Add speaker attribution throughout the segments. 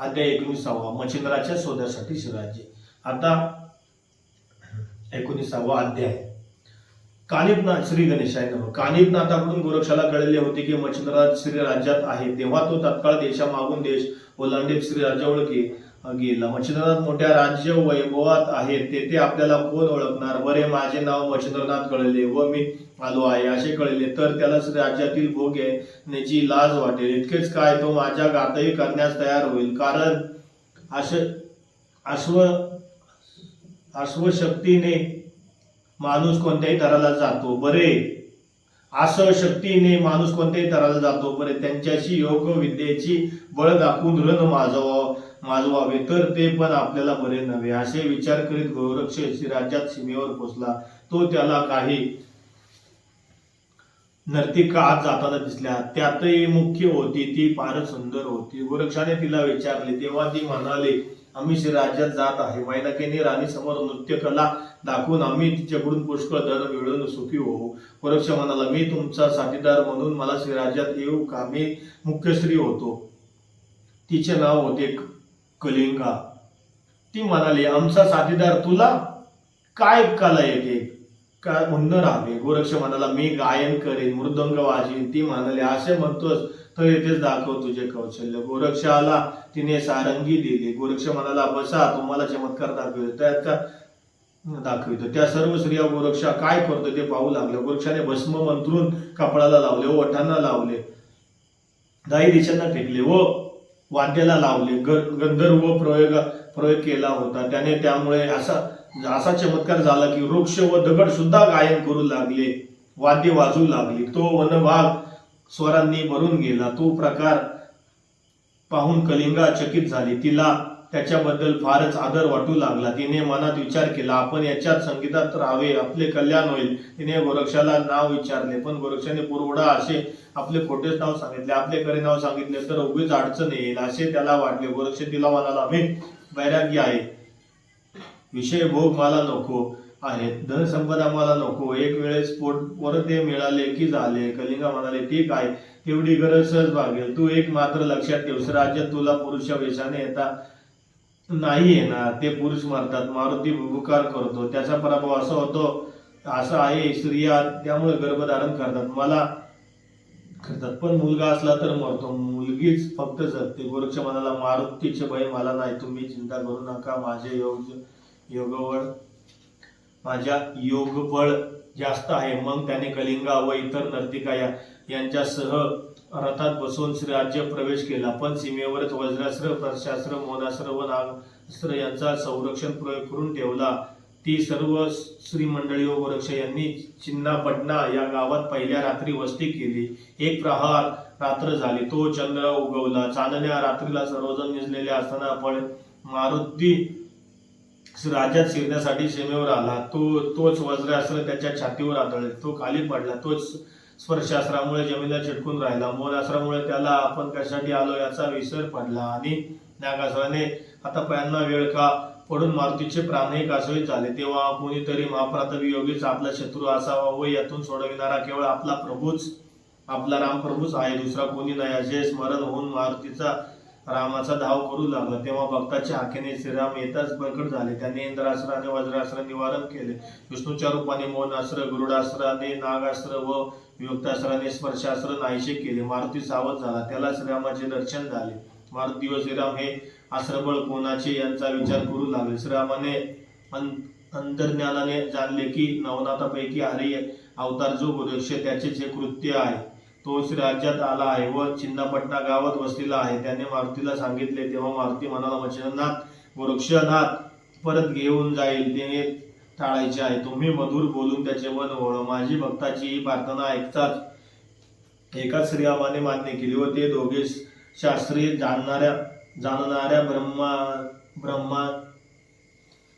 Speaker 1: अध्याय एकोणीसावा मच्छिंद्राच्या शोधासाठी शिवराज्य आता एकोणीसावा अध्याय. कानिपनाथ श्री गणेशाय नम. कानिपनाथाकडून गोरक्षाला कळले होते की मच्छिंद्रराज श्री राज्यात आहे. तेव्हा तो तत्काळ देशामागून देश ओलांडीत श्री राज्याजवळ ओळखी गेला मच्छिंद्रनाथ मोठ्या राज्य वैभवात आहे तेथे आपल्याला कोण ओळखणार? बरे माझे नाव मच्छिंद्रनाथ कळले व मी आलो आहे असे कळले. तर त्याला राज्यातील भोग घेण्याची लाज वाटेल. इतकेच काय तो माझ्या गातही करण्यास तयार होईल. कारण अश अश्व अश्वशक्तीने माणूस कोणत्याही थराला जातो. बरे असं शक्तीने माणूस कोणत्याही थराला जातो. बरे त्यांच्याशी योग विद्येची बळ दाखवून रण माजवा. माजवावे तर ते पण आपल्याला बरे नव्हे. असे विचार करीत गोरक्ष राज्यात सीमेवर पोचला. तो त्याला काही नर्तिका आत जाताना दिसल्या. त्यातही मुख्य होती ती फारच सुंदर होती. गोरक्षाने तिला विचारले तेव्हा ती म्हणाले आम्ही श्री राज्यात जात आहे. मैनाकेने राणी समोर नृत्यकला दाखवून आम्ही तिच्याकडून पुष्कळ धन मिळून सुखी होऊ. गोरक्ष म्हणाला मी तुमचा साथीदार म्हणून मला श्री राज्यात येऊ का? मी मुख्य श्री होतो. तिचे नाव होते कलिंगा. ती म्हणाली आमचा साथीदार तुला काय कला येते? काय म्हणणं राहावे गोरक्ष म्हणाला मी गायन करेन मृदंग वाजीन. ती म्हणाली असे म्हणतोस तर येथेच दाखव तुझे कौशल्य. गोरक्षाला तिने सारंगी दिली. गोरक्ष म्हणाला बसा तुम्हाला चमत्कार दाखवितो. त्याचा दाखवितो. त्या सर्व स्त्रिया गोरक्षा काय करतो ते पाहू लागले गोरक्षाने भस्म मंत्रून कपाळाला लावले ओठांना लावले. दाई दिशांना फेकले व हो, वाद्याला लावले ग- गंधर्व प्रयोग प्रयोग केला होता. त्याने त्यामुळे असा असा चमत्कार झाला की वृक्ष व दगड सुद्धा गायन करू लागले वाद्य वाजू लागली. तो वनभाग स्वरांनी भरून गेला. तो प्रकार पाहून कलिंगा चकित झाली. तिला त्याच्याबद्दल फारच आदर वाटू लागला. तिने मनात विचार केला आपण याच्यात संगीतात राहावे आपले कल्याण होईल. तिने गोरक्षाला नाव विचारले पण गोरक्षाने पुरवडा असे आपले खोटेच नाव सांगितले आपले खरे नाव सांगितले तर उभीच अडचण येईल असे त्याला वाटले. गोरक्ष तिला म्हणाला मी वैराग्य आहे. विषय भोग मला नको आहेत धनसंपदा मला नको. एक वेळेस पोट परत ते मिळाले की झाले. कलिंगा म्हणाले ठीक आहे तेवढी गरज सहज भागेल. तू एक मात्र लक्षात ठेवस राज्यात तुला पुरुषा वेशाने येता नाही ना ते पुरुष मारतात मारुती बुभुकार करतो. त्याचा पराभव असा होतो असा आहे स्त्रिया त्यामुळे गर्भधारण करतात. मला करतात. पण मुलगा असला तर मरतो. मुलगीच फक्त जगते. गोरक्ष मनाला मारुतीचे भय मला नाही. तुम्ही चिंता करू नका. माझे योग योगबळ माझ्या योगबळ जास्त आहे. मग त्याने कलिंगा व इतर नर्तिका या यांच्यासह रथात बसून राज्य प्रवेश केला. पण सीमेवरच वज्रास्त्र प्रशास्त्र मोनास्त्र व नागास्त्र यांचा संरक्षण प्रयोग करून ठेवला. ती सर्व श्रीमंडळी व गोरक्ष यांनी चिन्नापटना या गावात पहिल्या रात्री वस्ती केली. एक प्रहार रात्र झाली. तो चंद्र उगवला. चांदण्या रात्रीला सर्वजण निजलेले असताना पण मारुती राज्यात शिरण्यासाठी सीमेवर आला. तो तोच वज्रास्त्र त्याच्या छातीवर आदळले. तो खाली पडला. तोच स्वरशास्त्रामुळे जमिनीला चिटकून राहिला. मोलास्त्रामुळे त्याला आपण कशासाठी आलो याचा विसर पडला. आणि नागासुराने आता पायांना वेळ का पडून मारुतीचे प्राणही कासवीत झाले. तेव्हा कोणीतरी महाप्रातवी योगीच आपला शत्रू असावा व यातून सोडविणारा केवळ आपला प्रभूच आपला राम प्रभूच आहे. दुसरा कोणी नाही. असे स्मरण होऊन मारुतीचा रामाचा धाव करू लागला. तेव्हा भक्ताच्या हाकेने श्रीराम येताच प्रकट झाले. त्याने इंद्रास्त्र आणि वज्रास्त्र निवारण केले. विष्णूच्या रूपाने मोहनास्त्र गरुडास्त्राने नागास्त्र व युक्तास्त्राने स्पर्शास्त्र नाहीशे केले. मारुती सावध झाला. त्याला श्रीरामाचे दर्शन झाले. मारुती व श्रीराम हे आश्रबळ कोणाचे यांचा विचार करू लागले. श्रीरामाने अंतर्ज्ञानाने जाणले की नवनाथापैकी हरी अवतार जो गोरक्ष त्याचेच हे कृत्य आहे. तो श्री राज्यात आला आहे व चिन्नापटना गावात वसलेला आहे. त्याने मारुतीला सांगितले तेव्हा मारुती म्हणाला मच्छिंद्रनाथ गोरक्षनाथ परत घेऊन जाईल. त्याने टाळायचे आहे. तुम्ही मधुर बोलून त्याचे मन वळ माझी भक्ताची ही प्रार्थना ऐकताच एकाच श्रीरामाने मान्य केली व ते दोघे शास्त्रीय जाणणाऱ्या जाणणाऱ्या ब्रह्मा ब्रह्मा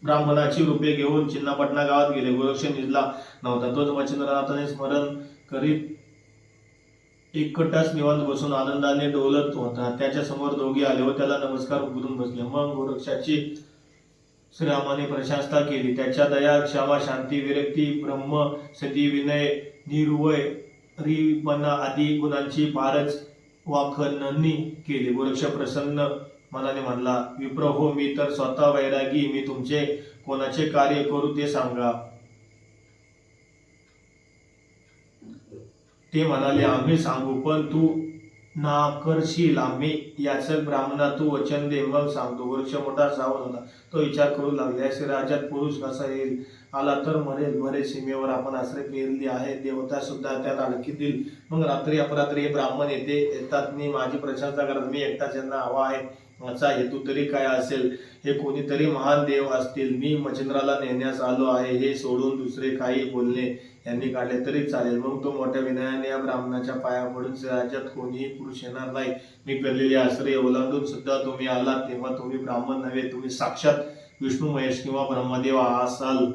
Speaker 1: ब्राह्मणाची रूपे घेऊन चिन्नापटना गावात गेले. गोरक्ष निजला नव्हता. तोच मच्छिंद्रनाथाने स्मरण करीत एकटाच निवांत बसून आनंदाने डोलत होता. त्याच्यासमोर दोघे आले व त्याला नमस्कार करून बसले. मग गोरक्षाची श्रीरामाने प्रशंसा केली. त्याच्या दया क्षमा शांती विरक्ती ब्रह्म सती विनय निर्वय रिपणा आदी गुणांची फारच वाखननी केली. वृक्ष प्रसन्न मनाने म्हणला विप्र हो मी तर स्वतः वैरागी मी तुमचे कोणाचे कार्य करू ते सांगा. ते म्हणाले आम्ही सांगू पण तू नाकर्षी लांबे आम्ही. ब्राह्मणा तू वचन दे मग सांगतो. वृक्ष मोठा सावध होता. तो विचार करू लागला असे राज्यात पुरुष कसा येईल? आला तर मरेल. मरे सीमेवर आपण आश्रय पेरली आहे. देवता सुद्धा त्यात अडकीतील. मग रात्री अपरात्री हे ब्राह्मण येते. येतात. मी माझी प्रशंसा करत मी एकटाच यांना हवा आहे याचा हेतू तरी काय असेल? हे कोणीतरी महान देव असतील. मी मच्छिंद्राला नेण्यास आलो आहे. हे सोडून दुसरे काही बोलणे यांनी काढले तरी चालेल. मग तो मोठ्या विनयाने या ब्राह्मणाच्या पाया पडून राज्यात कोणीही पुरुष येणार नाही. मी पेरलेले आश्रय ओलांडून सुद्धा तुम्ही आलात. तेव्हा तुम्ही ब्राह्मण नव्हे. तुम्ही साक्षात विष्णू महेश किंवा ब्रह्मदेव असाल.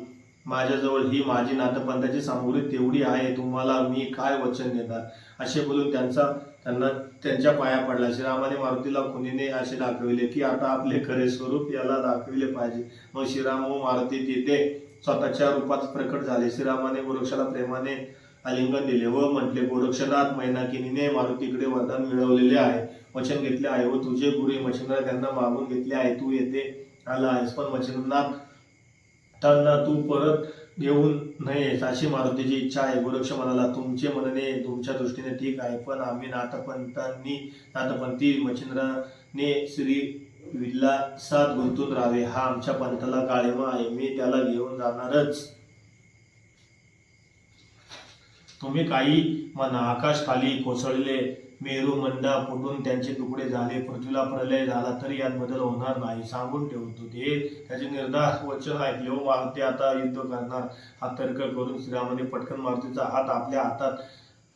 Speaker 1: माझ्याजवळ ही माझी नाथपंथाची सामुग्री तेवढी आहे. तुम्हाला मी काय वचन देणार? असे बोलून त्यांचा त्यांना त्यांच्या पाया पडला श्रीरामाने मारुतीला खुनीने असे दाखविले की आता आपले खरे स्वरूप याला दाखविले पाहिजे. मग श्रीराम व मारुती तिथे स्वतःच्या रूपात प्रकट झाले. श्रीरामाने गोरक्षाला प्रेमाने आलिंगन दिले व म्हटले गोरक्षनाथ मैनाकिनीने मारुतीकडे वरदान मिळवलेले आहे. वचन घेतले आहे व तुझे गुरु मच्छिंद्र त्यांना मागून घेतले आहे. तू येथे आला आहेस. पण मच्छिंद्रनाथ त्यांना तू परत घेऊन नयेस अशी मारुतीची इच्छा आहे. गोरक्ष म्हणाला तुमचे म्हणणे तुमच्या दृष्टीने ठीक आहे पण आम्ही नाथपंतांनी नाथपंथी मच्छिंद्राने श्री विलासात गुंतून राहावे. हा आमच्या पंथाला काळेमा आहे. मी त्याला घेऊन जाणारच. तुम्ही काही म्हणा आकाश खाली कोसळले मेरू मंडा फुटून त्यांचे तुकडे झाले पृथ्वीला प्रलय झाला तरी यात बदल होणार नाही सांगून ठेवतो ते. त्याचे निर्धार वचन ऐकले व मारुती आता युद्ध करणार. हा तर्क करून श्रीरामाने पटकन मारुतीचा हात आपल्या हातात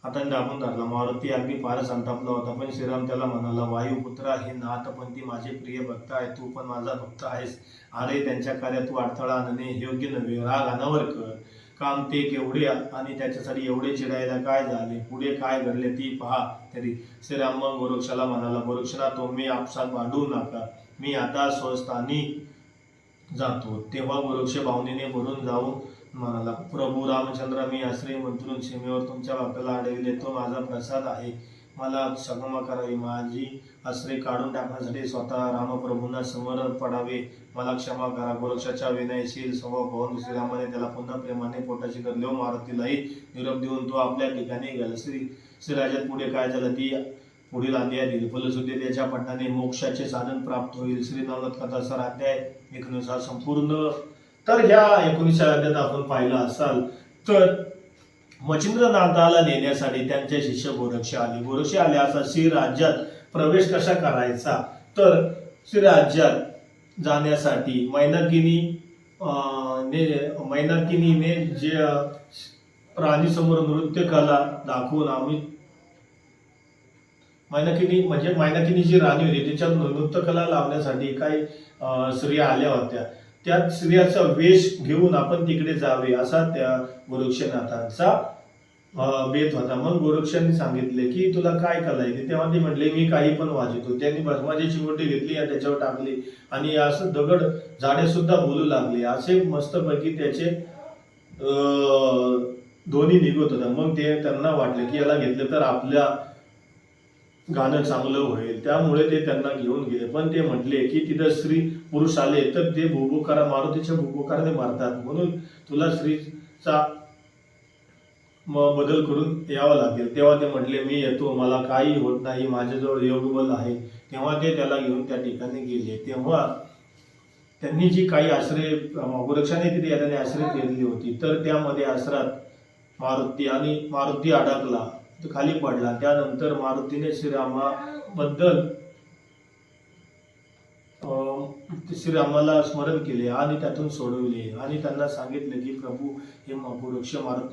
Speaker 1: हाताने दाबून धरला. मारुती अगदी फारच संतापला होता पण श्रीराम त्याला म्हणाला वायुपुत्रा हे नाथपंथी माझे प्रिय भक्त आहे तू पण माझा भक्त आहेस. अरे त्यांच्या कार्यात तू अडथळा आणणे योग्य नव्हे. राग अनावर कर. काम ते केवढे आणि त्याच्यासाठी एवढे चिडायला काय झाले? पुढे काय घडले ती पहा तरी. श्रीराम मग गोरक्षाला म्हणाला गोरक्षना तुम्ही आपसात भांडू नका. मी आता स्वस्थानी जातो. तेव्हा गोरक्ष भावनेने भरून जाऊन म्हणाला प्रभू रामचंद्र मी आश्रय मंत्रून सीमेवर तुमच्या बापाला अडविले तो माझा प्रसाद आहे. मला संगमा करावी. माझी आश्रय काढून टाकण्यासाठी स्वतः रामप्रभूंना समोर पडावे. मला क्षमा करा. गोरक्षाच्या विनयशील स्वभाव पाहून श्रीरामाने त्याला पुन्हा प्रेमाने पोटाशी धरले व मारुतीलाही निरोप देऊन तो आपल्या ठिकाणी गेला. श्री श्रीराजात पुढे काय झालं? ती पुढील अध्याय दिली फलश्रुती त्याच्या पठणाने मोक्षाचे साधन प्राप्त होईल. श्री नवनाथ कथा सर अध्याय एकोणीसा संपूर्ण. तर ह्या एकोणीसच्या अध्यायात आपण पाहिलं असाल तर मच्छिंद्रनाथाला नेण्यासाठी त्यांचे शिष्य गोरक्ष आले. गोरक्ष आले असा श्री राज्यात प्रवेश कसा करायचा? तर श्री राज्यात जाण्यासाठी मैनाकिनी ने मैनाकिनीने जे अं, प्राणीसमोर नृत्य कला दाखवून आम्ही मैनाकिनी म्हणजे मैनाकिनी जी राणी होती तिच्या नृत्यकला लावण्यासाठी काही स्त्रिया आल्या होत्या. त्या स्त्रियाचा वेश घेऊन आपण तिकडे जावे असा त्या गोरक्षनाथांचा अं, बेत होता. मग गोरक्षांनी सांगितले की तुला काय कला येते तेव्हा ते म्हटले मी काही पण वाजवतो त्यांनी भस्माची चिमोटी घेतली आणि त्याच्यावर टाकली आणि असं दगड झाडे सुद्धा बोलू लागले. असे मस्तपैकी त्याचे दोन्ही ध्वनी निघत होता. मग ते त्यांना वाटले की याला घेतलं तर आपल्या गाणं चांगलं होईल. त्यामुळे ते त्यांना घेऊन गेले. पण ते म्हटले की तिथं स्त्री पुरुष आले तर ते भुबुकारा मारुतीच्या भुबुकाराने मारतात. म्हणून तुला स्त्रीचा म- बदल करून यावं लागेल. तेव्हा ते म्हटले मी येतो. मला काही होत नाही. माझ्याजवळ योगबल आहे. तेव्हा ते त्याला घेऊन त्या ठिकाणी गेले. तेव्हा त्यांनी जी काही आश्रय वृक्षाने तिथे याने आश्रय केलेली होती तर त्यामध्ये आश्रात मारुती आणि मारुती अडकला. तो खाली पडला. त्यानंतर मारुतीने श्रीरामाबद्दल अं, श्रीरामाला स्मरण केले आणि त्यातून सोडविले. आणि त्यांना सांगितले की प्रभू हे वृक्ष मारुत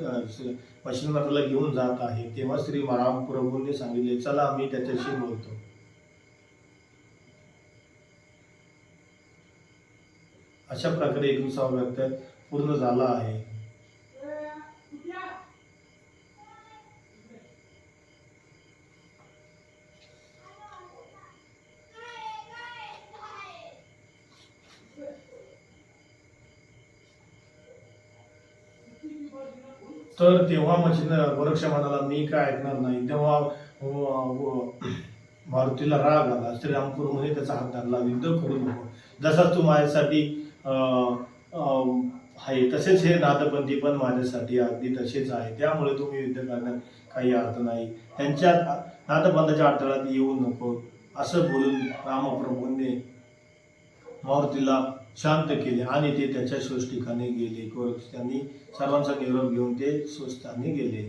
Speaker 1: पश्चिमनाथाला घेऊन जात आहे. तेव्हा श्री राम प्रभूंनी सांगितले चला आम्ही त्याच्याशी बोलतो. अशा प्रकारे एकोणीसावा व्यक्त पूर्ण झाला आहे. तर तेव्हा मच्छिंद्र वरक्ष म्हणाला मी काय ऐकणार नाही. तेव्हा मारुतीला राग आला. श्रीरामपूरमध्ये त्याचा हात धरला युद्ध करू नको जसाच तू माझ्यासाठी आहे तसेच हे नाथपंथी पण माझ्यासाठी अगदी तसेच आहे. त्यामुळे तुम्ही युद्ध करण्यात काही अर्थ नाही. त्यांच्या नाथपंथाच्या अडथळ्यात येऊ नको असं बोलून रामप्रभूंनी मारुतीला शांत केले आणि ते त्याच्या ठिकाणी गेले. त्यांनी सर्वांचा निरोप घेऊन ते स्वस्थाने गेले.